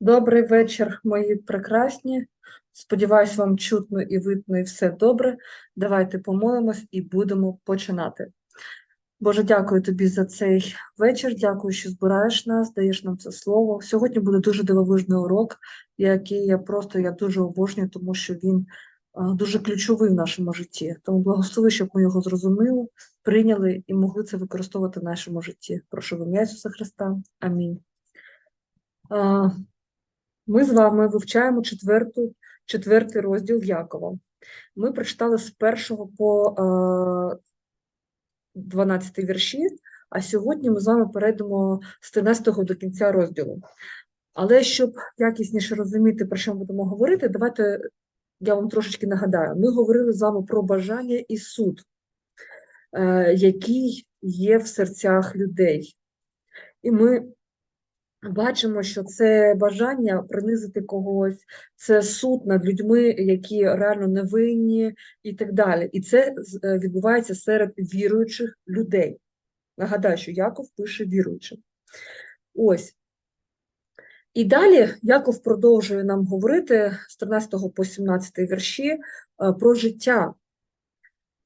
Добрий вечір, мої прекрасні. Сподіваюсь, вам чутно і видно, і все добре. Давайте помолимось і будемо починати. Боже, дякую тобі за цей вечір. Дякую, що збираєш нас, даєш нам це слово. Сьогодні буде дуже дивовижний урок, який я просто я дуже обожнюю, тому що він дуже ключовий в нашому житті. Тому благослови, щоб ми його зрозуміли, прийняли і могли це використовувати в нашому житті. Прошу в Ісуса Христа. Амінь. Ми з вами вивчаємо четверту, четвертий розділ Якова. Ми прочитали з першого по е, 12 вірші, а сьогодні ми з вами перейдемо з 13 до кінця розділу. Але щоб якісніше розуміти, про що ми будемо говорити, давайте я вам трошечки нагадаю. Ми говорили з вами про бажання і суд, е, який є в серцях людей. І ми бачимо, що це бажання принизити когось, це суд над людьми, які реально невинні, і так далі. І це е, відбувається серед віруючих людей. Нагадаю, що Яков пише віруючим. Ось. І далі Яков продовжує нам говорити з 13 по 17 вірші е, про життя.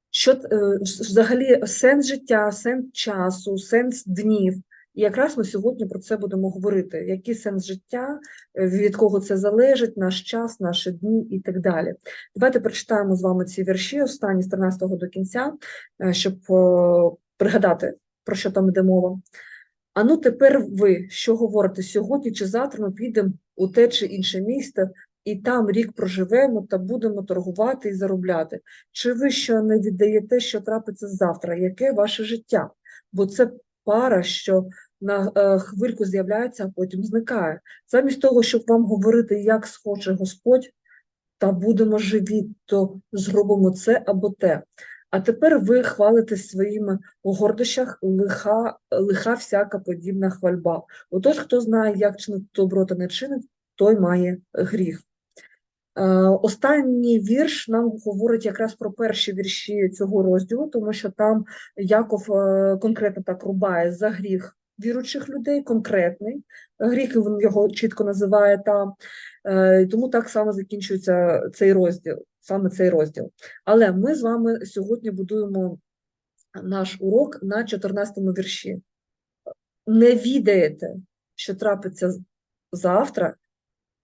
Що е, взагалі сенс життя, сенс часу, сенс днів. І якраз ми сьогодні про це будемо говорити. Який сенс життя, е, від кого це залежить, наш час, наші дні і так далі. Давайте прочитаємо з вами ці вірші, останні з 13 до кінця, е, щоб пригадати, про що там йде мова. А ну тепер ви що говорите сьогодні чи завтра ми підемо у те чи інше місто, і там рік проживемо та будемо торгувати і заробляти. Чи ви що не віддаєте, що трапиться завтра? Яке ваше життя? Бо це пара, що на е, хвильку з'являється, а потім зникає. Замість того, щоб вам говорити, як схоче Господь, та будемо живі, то зробимо це або те. А тепер ви хвалитесь своїми у гордощах лиха, лиха всяка подібна хвальба. Отож, хто знає, як чинити добро та не чинить, той має гріх. Е, Останній вірш нам говорить якраз про перші вірші цього розділу, тому що там Яков е, конкретно так рубає за гріх віруючих людей, конкретний гріх, він його чітко називає там. Е, Тому так само закінчується цей розділ, саме цей розділ. Але ми з вами сьогодні будуємо наш урок на 14 вірші. Не відаєте, що трапиться завтра,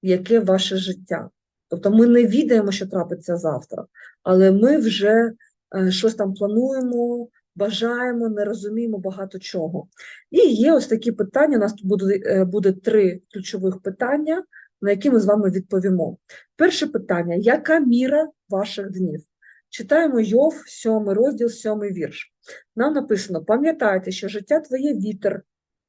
яке ваше життя. Тобто ми не відаємо, що трапиться завтра, але ми вже е, щось там плануємо, бажаємо, не розуміємо багато чого. І є ось такі питання. У нас тут буде, е, буде три ключових питання, на які ми з вами відповімо. Перше питання: яка міра ваших днів? Читаємо Йов, сьомий розділ, сьомий вірш. Нам написано: пам'ятайте, що життя твоє вітер,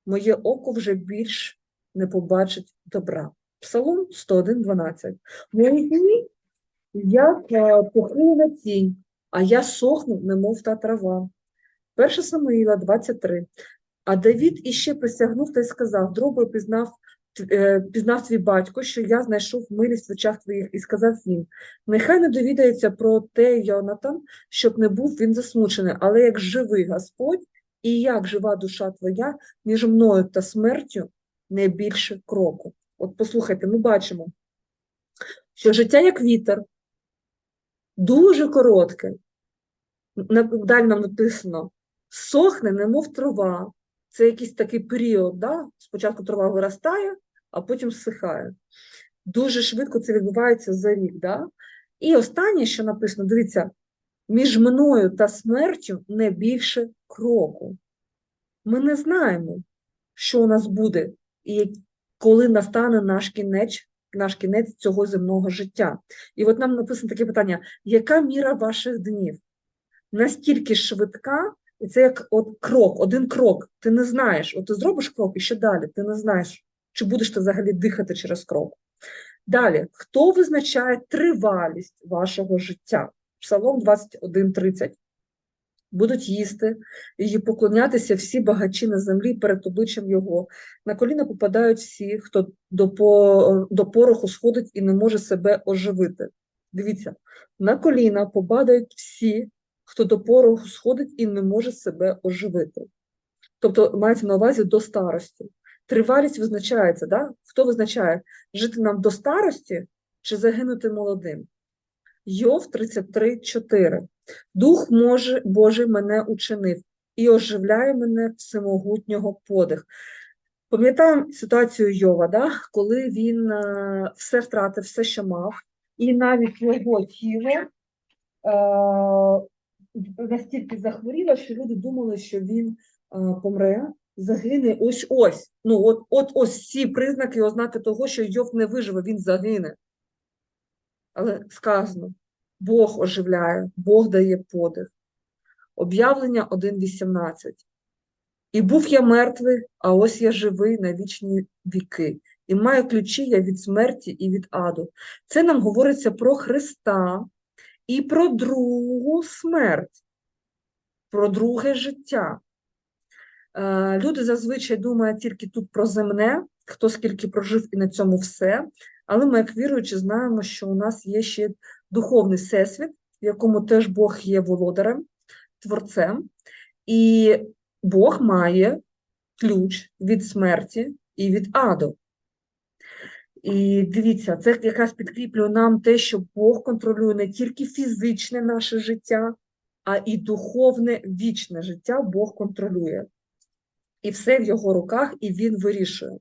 моє око вже більш не побачить добра. Псалом 101, 12. Мої як е, похилена тінь, а я сохну, немов та трава. 1 Самуїла 23. А Давід іще присягнув та й сказав, дробою пізнав, е, пізнав твій батько, що я знайшов милість в очах твоїх, і сказав він, нехай не довідається про те Йонатан, щоб не був він засмучений, але як живий Господь, і як жива душа твоя, між мною та смертю не більше кроку. От послухайте, ми бачимо, що життя як вітер, дуже коротке. Далі нам написано, сохне, немов трава. Це якийсь такий період, да? спочатку трава виростає, а потім всихає. Дуже швидко це відбувається за рік. Да? І останнє, що написано, дивіться, між мною та смертю не більше кроку. Ми не знаємо, що у нас буде, і коли настане наш кінець, наш кінець цього земного життя. І от нам написано таке питання: яка міра ваших днів? Настільки швидка, і це як от крок, один крок. Ти не знаєш, от ти зробиш крок і що далі? Ти не знаєш, чи будеш ти взагалі дихати через крок. Далі, хто визначає тривалість вашого життя? Псалом 21.30. Будуть їсти і поклонятися всі багачі на землі перед обличчям його. На коліна попадають всі, хто до, до пороху сходить і не може себе оживити. Дивіться, на коліна попадають всі, хто до пороху сходить і не може себе оживити. Тобто мається на увазі до старості. Тривалість визначається, да? Хто визначає, жити нам до старості чи загинути молодим? Йов 33.4. Дух може, Божий мене учинив і оживляє мене всемогутнього подих. Пам'ятаємо ситуацію Йова, да? коли він е, все втратив, все, що мав, і навіть його тіло е, настільки захворіло, що люди думали, що він е, помре, загине ось ось. Ну, от, от ось всі признаки, ознаки того, що Йов не виживе, він загине. Але сказано, Бог оживляє, Бог дає подих. Об'явлення 1.18. І був я мертвий, а ось я живий на вічні віки, і маю ключі я від смерті і від аду. Це нам говориться про Христа і про другу смерть, про друге життя. Е, Люди зазвичай думають тільки тут про земне, хто скільки прожив і на цьому все. Але ми, як віруючі, знаємо, що у нас є ще духовний всесвіт, в якому теж Бог є володарем, творцем, і Бог має ключ від смерті і від аду. І дивіться, це якраз підкріплює нам те, що Бог контролює не тільки фізичне наше життя, а і духовне вічне життя Бог контролює. І все в його руках, і він вирішує.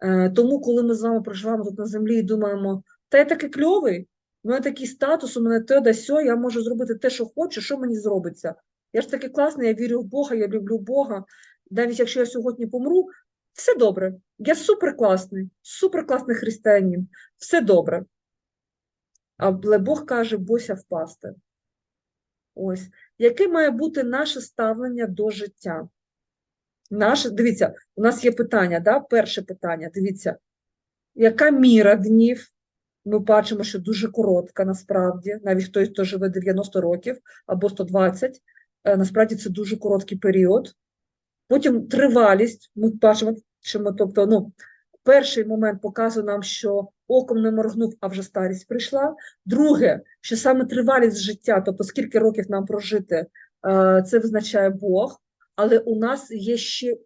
Е, Тому, коли ми з вами проживаємо тут на землі і думаємо, та я такий кльовий, у мене такий статус, у мене те да сьо, я можу зробити те, що хочу, що мені зробиться. Я ж такий класний, я вірю в Бога, я люблю Бога. Навіть якщо я сьогодні помру, все добре. Я суперкласний, суперкласний християнин, все добре. Але Бог каже, бойся впасти. Ось. Яке має бути наше ставлення до життя? Наше, дивіться, у нас є питання, да? перше питання. Дивіться, яка міра днів? Ми бачимо, що дуже коротка насправді, навіть той, хто живе 90 років або 120, е, насправді це дуже короткий період. Потім тривалість, ми бачимо, що ми, тобто, ну, перший момент показує нам, що оком не моргнув, а вже старість прийшла. Друге, що саме тривалість життя, тобто скільки років нам прожити, е, це визначає Бог, але у нас є ще,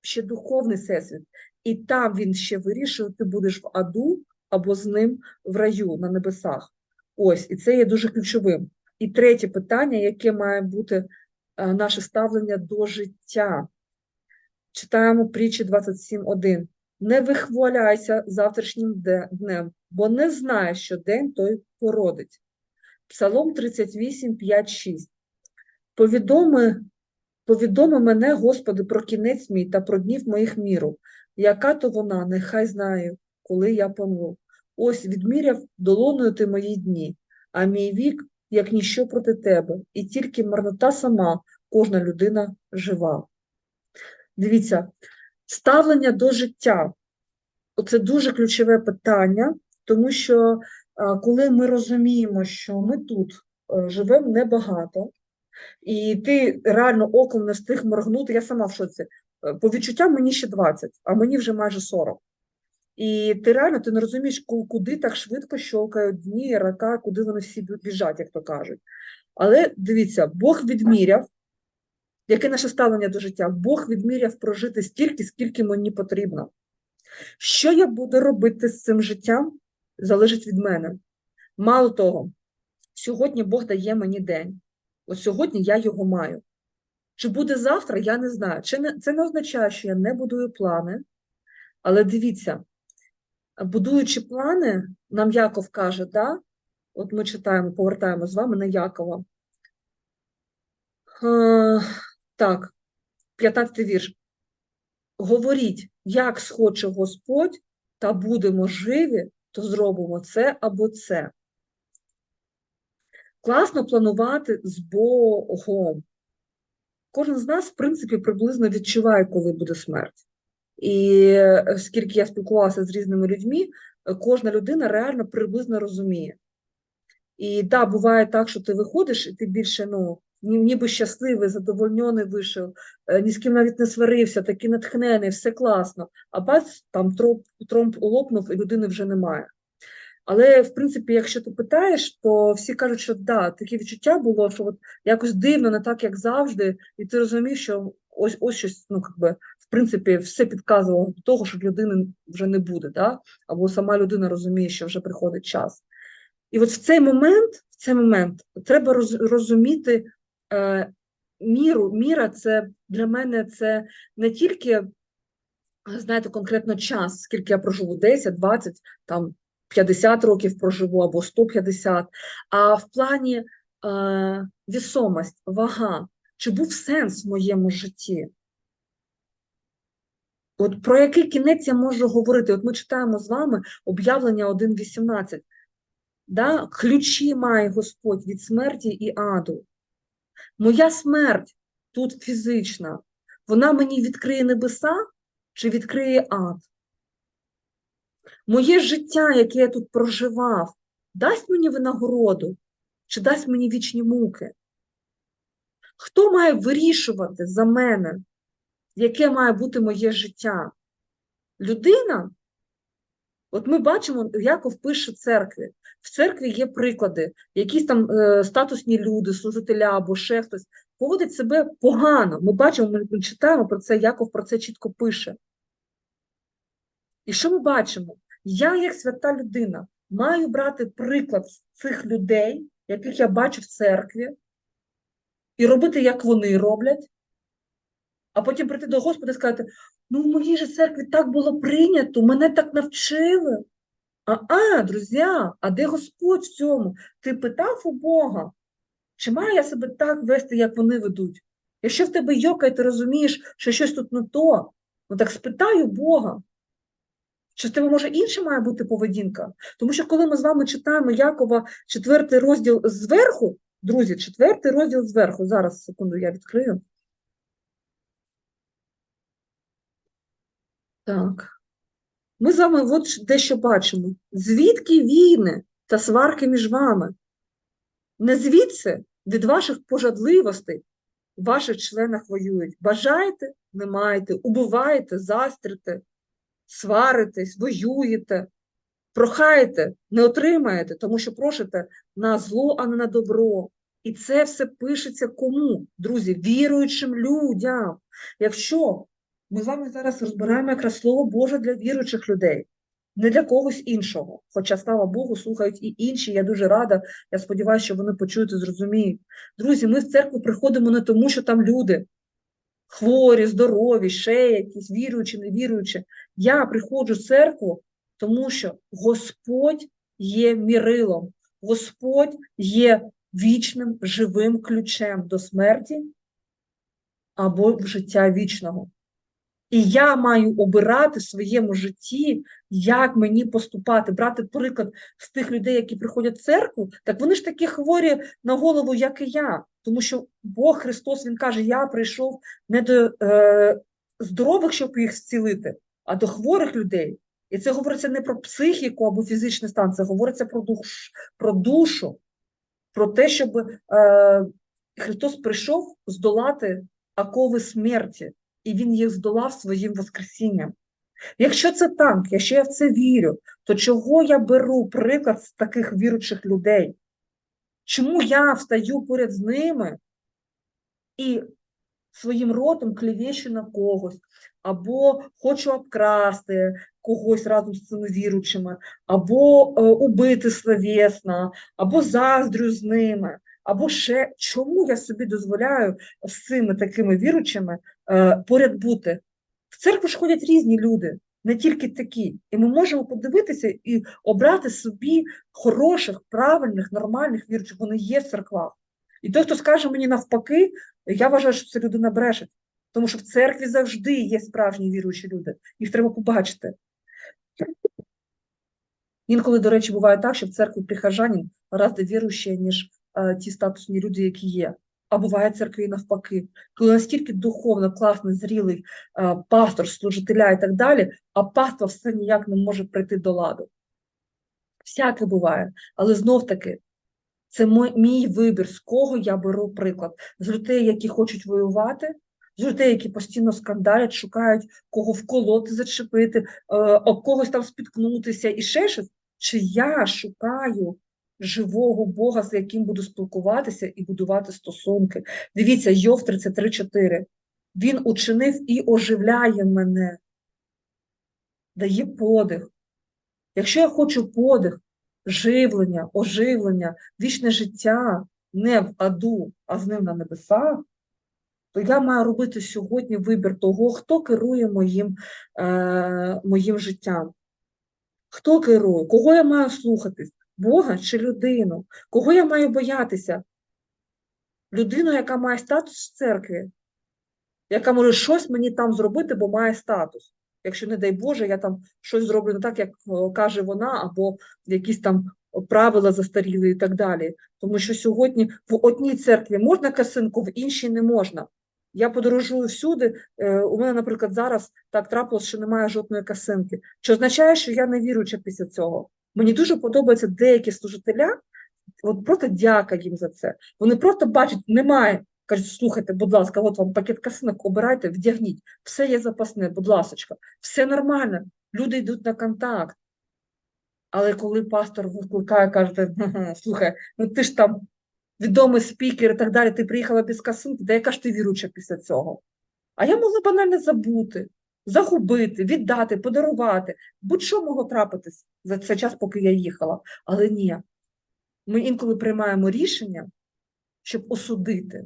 ще духовний всесвіт, і там він ще вирішує, ти будеш в аду або з ним в раю на небесах. Ось, і це є дуже ключовим. І третє питання, яке має бути е, наше ставлення до життя. Читаємо притчі 27.1. Не вихваляйся завтрашнім днем, бо не знаєш, що день той породить. Псалом 38, 5, 6. Повідоми, повідоми мене, Господи, про кінець мій та про днів моїх міру. Яка то вона, нехай знаю, коли я помру. Ось відміряв долоною ти мої дні, а мій вік, як ніщо проти тебе, і тільки марнота сама, кожна людина жива. Дивіться, ставлення до життя це дуже ключове питання, тому що коли ми розуміємо, що ми тут е, живемо небагато, і ти реально оком не встиг моргнути, я сама в шоці. Е, По відчуттям мені ще 20, а мені вже майже 40. І ти реально ти не розумієш, куди так швидко щолкають дні, роки, куди вони всі біжать, як то кажуть. Але дивіться, Бог відміряв, яке наше ставлення до життя? Бог відміряв прожити стільки, скільки мені потрібно. Що я буду робити з цим життям, залежить від мене. Мало того, сьогодні Бог дає мені день. От сьогодні я його маю. Чи буде завтра, я не знаю. Чи не, це не означає, що я не будую плани, але дивіться, будуючи плани, нам Яков каже, да? от ми читаємо, повертаємо з вами на Якова. Е, так, 15 вірш. Говоріть, як схоче Господь, та будемо живі, то зробимо це або це. Класно планувати з Богом. Кожен з нас, в принципі, приблизно відчуває, коли буде смерть. І е, оскільки я спілкувалася з різними людьми, е, кожна людина реально приблизно розуміє. І так, да, буває так, що ти виходиш, і ти більше ну, ніби щасливий, задовольнений вийшов, е, ні з ким навіть не сварився, такий натхнений, все класно. А бац, там тромб, тромб лопнув, і людини вже немає. Але, в принципі, якщо ти питаєш, то всі кажуть, що да, таке відчуття було, що от якось дивно, не так, як завжди, і ти розумієш, що ось ось щось ну, как би, в принципі, все підказувало до того, що людини вже не буде, да? або сама людина розуміє, що вже приходить час. І от в цей момент, в цей момент треба роз, розуміти е, міру. Міра це для мене це не тільки, знаєте, конкретно час, скільки я проживу, 10, 20, там 50 років проживу або 150, а в плані е, вісомость, вага, чи був сенс в моєму житті? От про який кінець я можу говорити? От ми читаємо з вами об'явлення 1.18. Да? Ключі має Господь від смерті і аду. Моя смерть тут фізична, вона мені відкриє небеса чи відкриє ад? Моє життя, яке я тут проживав, дасть мені винагороду чи дасть мені вічні муки? Хто має вирішувати за мене, яке має бути моє життя? Людина? От ми бачимо, Яков пише церкві. В церкві є приклади, якісь там е, статусні люди, служителя або ще хтось поводять себе погано. Ми бачимо, ми читаємо про це, Яков про це чітко пише. І що ми бачимо? Я, як свята людина, маю брати приклад з цих людей, яких я бачу в церкві, і робити, як вони роблять, а потім прийти до Господа і сказати: ну, в моїй же церкві так було прийнято, мене так навчили. А, а, друзі, а де Господь в цьому? Ти питав у Бога, чи маю я себе так вести, як вони ведуть? Якщо в тебе йока, і ти розумієш, що щось тут не то, ну так спитай у Бога. Чи в тебе може інша має бути поведінка? Тому що коли ми з вами читаємо Якова четвертий розділ зверху, друзі, четвертий розділ зверху, зараз секунду я відкрию. Так. Ми з вами от дещо бачимо. Звідки війни та сварки між вами? Не звідси від ваших пожадливостей ваших членах воюють. Бажаєте, не маєте, убиваєте, застрите, сваритесь, воюєте, прохаєте, не отримаєте, тому що прошите на зло, а не на добро. І це все пишеться кому, друзі, віруючим людям. Якщо ми з вами зараз розбираємо якраз слово Боже для віруючих людей, не для когось іншого. Хоча, слава Богу, слухають і інші. Я дуже рада. Я сподіваюся, що вони почують і зрозуміють. Друзі, ми в церкву приходимо не тому, що там люди хворі, здорові, ще якісь, віруючі, невіруючі. Я приходжу в церкву, тому що Господь є мірилом, Господь є вічним живим ключем до смерті або в життя вічного. І я маю обирати в своєму житті, як мені поступати, брати приклад з тих людей, які приходять в церкву, так вони ж такі хворі на голову, як і я. Тому що Бог Христос Він каже: Я прийшов не до е, здорових, щоб їх зцілити, а до хворих людей. І це говориться не про психіку або фізичний стан, це говориться про душ, про душу, про те, щоб е, Христос прийшов здолати окови смерті і він їх здолав своїм Воскресінням. Якщо це так, якщо я в це вірю, то чого я беру приклад з таких віручих людей? Чому я встаю поряд з ними і своїм ротом клівещу на когось, або хочу обкрасти когось разом з цими віручими, або е, убити словесно, або заздрю з ними, або ще чому я собі дозволяю з цими такими віручими е, поряд бути? В церкву ж ходять різні люди, не тільки такі. І ми можемо подивитися і обрати собі хороших, правильних, нормальних віручих. Вони є в церквах. І той, хто скаже мені навпаки, я вважаю, що це людина брешить. Тому що в церкві завжди є справжні віруючі люди. Їх треба побачити. Інколи, до речі, буває так, що в церкві прихожанин гораздо віруючі, ніж Е, ті статусні люди, які є. А буває церкві навпаки, коли настільки духовно, класний, зрілий е, пастор, служителя і так далі, а паства все ніяк не може прийти до ладу. Всяке буває, але знов таки це мій, вибір, з кого я беру приклад, з людей, які хочуть воювати, з людей, які постійно скандалять, шукають кого вколоти, зачепити, е, об когось там спіткнутися і ще щось. Чи я шукаю живого Бога, з яким буду спілкуватися і будувати стосунки. Дивіться, Йов 33.4. Він учинив і оживляє мене, дає подих. Якщо я хочу подих, живлення, оживлення, вічне життя не в аду, а з ним на небесах, то я маю робити сьогодні вибір того, хто керує моїм, е, моїм життям. Хто керує? Кого я маю слухатись? Бога чи людину? Кого я маю боятися? Людину, яка має статус в церкві, яка може щось мені там зробити, бо має статус. Якщо, не дай Боже, я там щось зроблю не так, як е, каже вона, або якісь там правила застаріли і так далі. Тому що сьогодні в одній церкві можна касинку, в іншій не можна. Я подорожую всюди. е, У мене, наприклад, зараз так трапилось, що немає жодної касинки. Що означає, що я не віруюча після цього. Мені дуже подобаються деякі служителя, от просто дяка їм за це. Вони просто бачать, немає. Кажуть, слухайте, будь ласка, от вам пакет касинок, обирайте, вдягніть. Все є запасне, будь ласка, все нормально. Люди йдуть на контакт. Але коли пастор викликає, каже, слухай, ну ти ж там відомий спікер і так далі, ти приїхала без касинки, да яка ж ти віруча після цього? А я могла банально забути, загубити, віддати, подарувати. Будь-що могло трапитись за цей час, поки я їхала. Але ні, ми інколи приймаємо рішення, щоб осудити,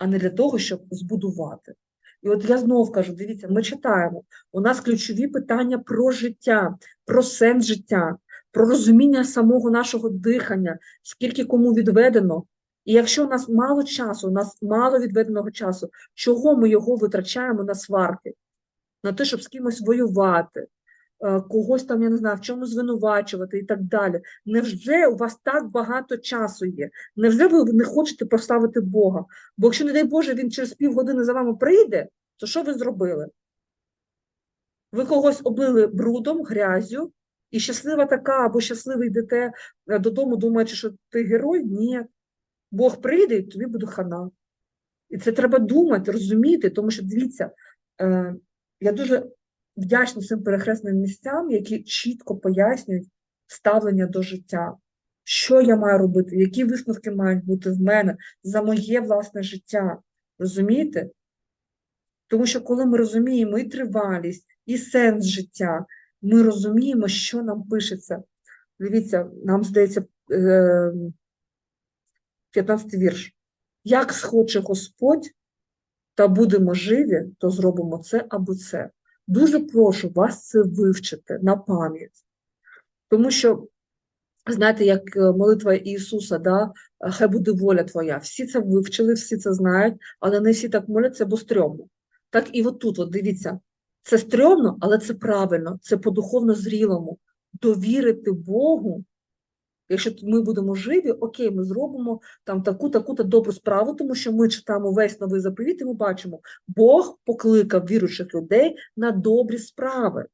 а не для того, щоб збудувати. І от я знову кажу: дивіться, ми читаємо. У нас ключові питання про життя, про сенс життя, про розуміння самого нашого дихання, скільки кому відведено. І якщо у нас мало часу, у нас мало відведеного часу, чого ми його витрачаємо на сварки, на те, щоб з кимось воювати, когось там, я не знаю, в чому звинувачувати і так далі. Невже у вас так багато часу є? Невже ви не хочете прославити Бога? Бо якщо, не дай Боже, він через півгодини за вами прийде, то що ви зробили? Ви когось облили брудом, грязю, і щаслива така, або щасливий йдете е, додому, думаючи, що ти герой? Ні. Бог прийде, і тобі буде хана. І це треба думати, розуміти, тому що дивіться, е, я дуже вдячна цим перехресним місцям, які чітко пояснюють ставлення до життя, що я маю робити, які висновки мають бути в мене за моє власне життя. Розумієте? Тому що коли ми розуміємо і тривалість, і сенс життя, ми розуміємо, що нам пишеться. Дивіться, нам здається, е, 15 вірш. Як схоче Господь, та будемо живі, то зробимо це або це. Дуже прошу вас це вивчити на пам'ять. Тому що, знаєте, як е, молитва Ісуса, да, хай буде воля твоя. Всі це вивчили, всі це знають, але не всі так моляться, бо стрьомно. Так і от тут, от дивіться, це стрьомно, але це правильно, це по духовно зрілому. Довірити Богу Якщо ми будемо живі, окей, ми зробимо там таку, таку та добру справу, тому що ми читаємо весь новий заповіт, і ми бачимо, Бог покликав віруючих людей на добрі справи.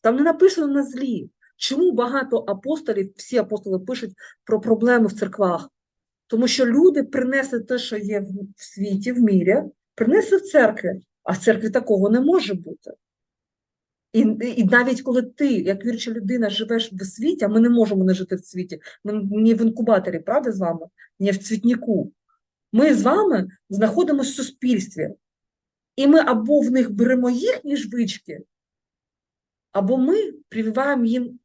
Там не написано на злі. Чому багато апостолів, всі апостоли пишуть про проблеми в церквах? Тому що люди принесли те, що є в світі, в мірі, принесли в церкві, а в церкві такого не може бути. І, і навіть коли ти, як віруча людина, живеш в світі, а ми не можемо не жити в світі, ми не в інкубаторі, правда, з вами, не в цвітнику. Ми з вами знаходимося в суспільстві, і ми або в них беремо їхні жвички, або ми прививаємо їм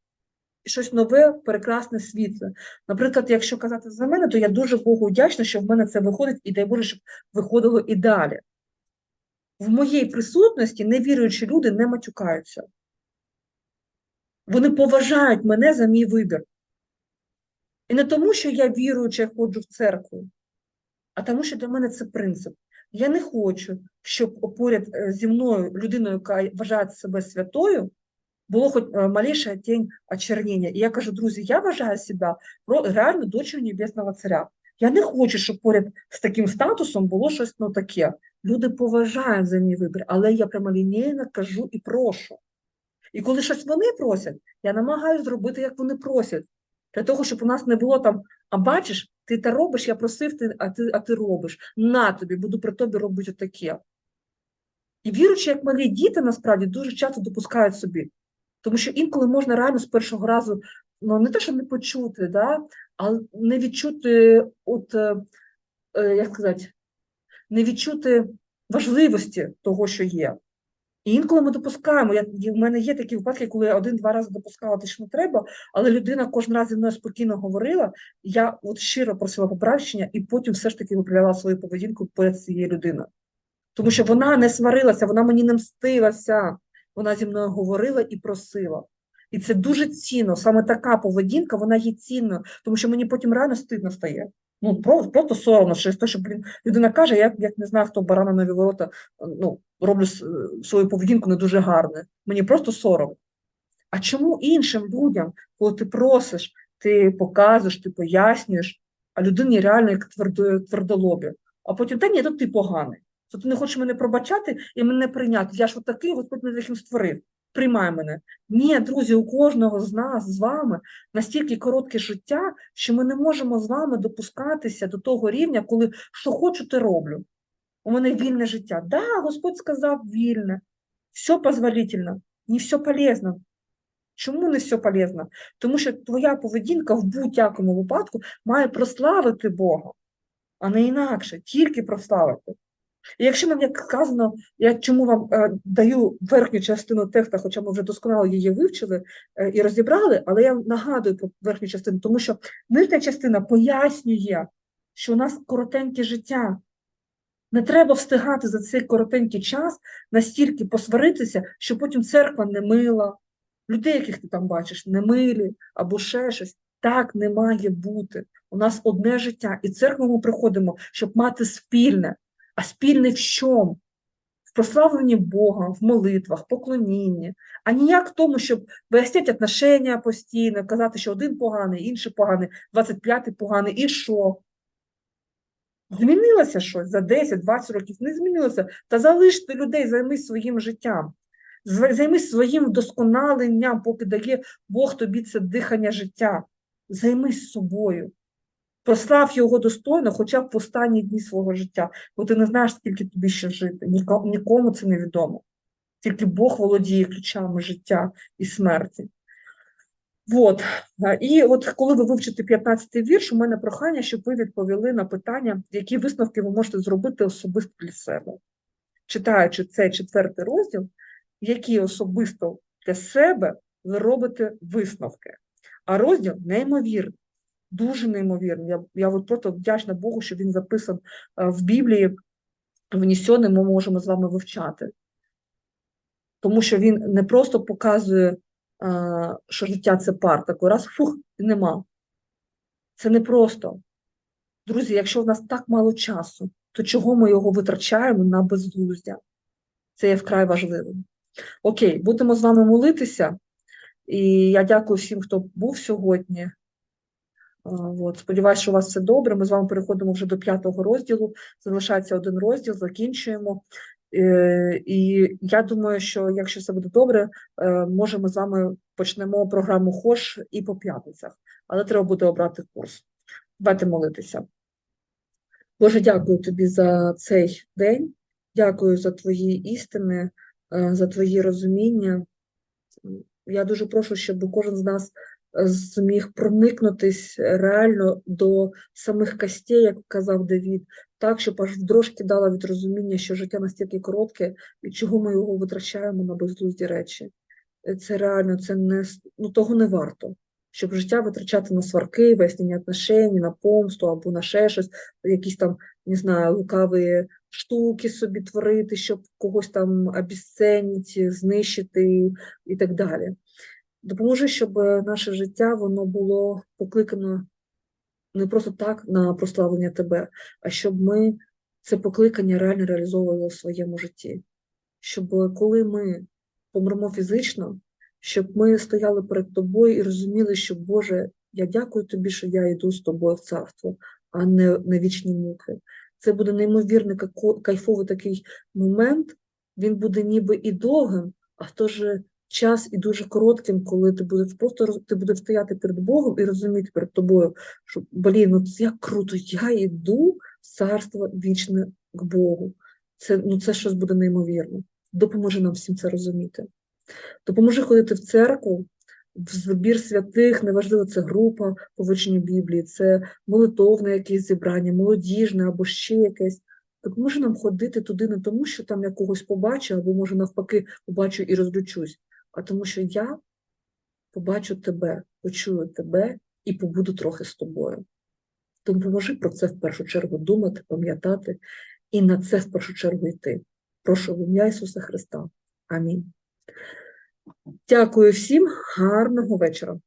щось нове, прекрасне світле. Наприклад, якщо казати за мене, то я дуже Богу вдячна, що в мене це виходить, і дай Боже, щоб виходило і далі в моїй присутності невіруючі люди не матюкаються. Вони поважають мене за мій вибір. І не тому, що я віруюча ходжу в церкву, а тому, що для мене це принцип. Я не хочу, щоб поряд е, зі мною людиною, яка вважає себе святою, було хоч е, маліша тінь очернення. І я кажу, друзі, я вважаю себе реально дочерю Небесного Царя. Я не хочу, щоб поряд з таким статусом було щось ну, таке. Люди поважають за мій вибір, але я прямолінійно кажу і прошу. І коли щось вони просять, я намагаюся зробити, як вони просять, для того, щоб у нас не було там, а бачиш, ти те робиш, я просив, ти, а ти а ти робиш. На тобі, буду при тобі робити таке. І віручи, як малі діти, насправді дуже часто допускають собі. Тому що інколи можна реально з першого разу, ну не те, що не почути, да, а не відчути, от, е, е як сказати, не відчути важливості того, що є. І інколи ми допускаємо. Я, в мене є такі випадки, коли я один-два рази допускала те, що не треба, але людина кожен раз зі мною спокійно говорила, я от щиро просила поправщення, і потім все ж таки виправляла свою поведінку перед цією людиною. Тому що вона не сварилася, вона мені не мстилася, вона зі мною говорила і просила. І це дуже цінно. Саме така поведінка, вона є цінною, тому що мені потім реально стидно стає. Ну, просто, соромно через те, що блін, людина каже, я як не знаю, хто барана нові ворота, ну, роблю свою поведінку не дуже гарне. Мені просто соромно. А чому іншим людям, коли ти просиш, ти показуєш, ти пояснюєш, а людині реально як твердо, твердолобі, а потім, та ні, то ти поганий. То ти не хочеш мене пробачати і мене прийняти. Я ж отакий, Господь мене таким створив. Приймай мене. Ні, друзі, у кожного з нас з вами настільки коротке життя, що ми не можемо з вами допускатися до того рівня, коли що хочу, те роблю. У мене вільне життя. Да, Господь сказав вільне, все позволительно, не все полезно. Чому не все полезно? Тому що твоя поведінка в будь-якому випадку має прославити Бога, а не інакше, тільки прославити. І якщо нам як сказано, я чому вам е, даю верхню частину текста, хоча ми вже досконало її вивчили е, і розібрали, але я нагадую про верхню частину, тому що нижня частина пояснює, що у нас коротеньке життя. Не треба встигати за цей коротенький час настільки посваритися, що потім церква не мила, людей, яких ти там бачиш, не милі або ще щось. Так не має бути. У нас одне життя, і церкву ми приходимо, щоб мати спільне. А спільне в чому? В прославленні Бога, в молитвах, поклонінні, а ніяк в тому, щоб виясняти отношення постійно, казати, що один поганий, інший поганий, 25-й поганий, і що? Змінилося щось за 10-20 років, не змінилося. Та залиште людей, займись своїм життям, займись своїм вдосконаленням, поки дає Бог тобі це дихання життя. Займись собою. Прослав його достойно, хоча б в останні дні свого життя, бо ти не знаєш, скільки тобі ще жити. Нікому це не відомо. Тільки Бог володіє ключами життя і смерті. От. І от коли ви вивчите 15-й вірш, у мене прохання, щоб ви відповіли на питання, які висновки ви можете зробити особисто для себе. Читаючи цей четвертий розділ, які особисто для себе ви робите висновки. А розділ неймовірний, дуже неймовірний. Я, я от просто вдячна Богу, що він записан е, в Біблії, внесений, ми можемо з вами вивчати. Тому що він не просто показує, що життя це пар, такий раз, фух, і нема. Це не просто. Друзі, якщо в нас так мало часу, то чого ми його витрачаємо на безглуздя? Це є вкрай важливим. Окей, будемо з вами молитися. І я дякую всім, хто був сьогодні. От, сподіваюсь, що у вас все добре. Ми з вами переходимо вже до п'ятого розділу. Залишається один розділ, закінчуємо. Е, І я думаю, що якщо все буде добре, е, може ми з вами почнемо програму ХОШ і по п'ятницях, але треба буде обрати курс. Давайте молитися. Боже, дякую тобі за цей день. Дякую за твої істини, е, за твої розуміння. Я дуже прошу, щоб кожен з нас зміг проникнутись реально до самих костей, як казав Давід, так, щоб аж вдрошки дала від розуміння, що життя настільки коротке, і чого ми його витрачаємо на безглузді речі. Е, Це реально, це не ну, того не варто. Щоб життя витрачати на сварки, вияснення отношень, на помсту або на ще щось, якісь там, не знаю, лукаві штуки собі творити, щоб когось там обіценити, знищити і так далі. Допоможи, щоб е, наше життя воно було покликано не просто так на прославлення тебе, а щоб ми це покликання реально реалізовували у своєму житті. Щоб е, коли ми помремо фізично, щоб ми стояли перед тобою і розуміли, що Боже, я дякую тобі, що я йду з тобою в царство, а не на вічні муки. Це буде неймовірний кайфовий такий момент. Він буде ніби і довгим, а в той же час і дуже коротким, коли ти будеш просто ти будеш стояти перед Богом і розуміти перед тобою, що блін, ну це як круто, я йду в царство вічне к Богу. Це, ну, це щось буде неймовірне. Допоможи нам всім це розуміти. Допоможи ходити в церкву, в збір святих, неважливо, це група по вивченню Біблії, це молитовне якесь зібрання, молодіжне або ще якесь. Допоможи нам ходити туди не тому, що там я когось побачу, або може навпаки побачу і розлючусь, а тому, що я побачу тебе, почую тебе і побуду трохи з тобою. Тому поможи про це в першу чергу думати, пам'ятати і на це в першу чергу йти. Прошу в ім'я Ісуса Христа. Амінь. Дякую всім, гарного вечора.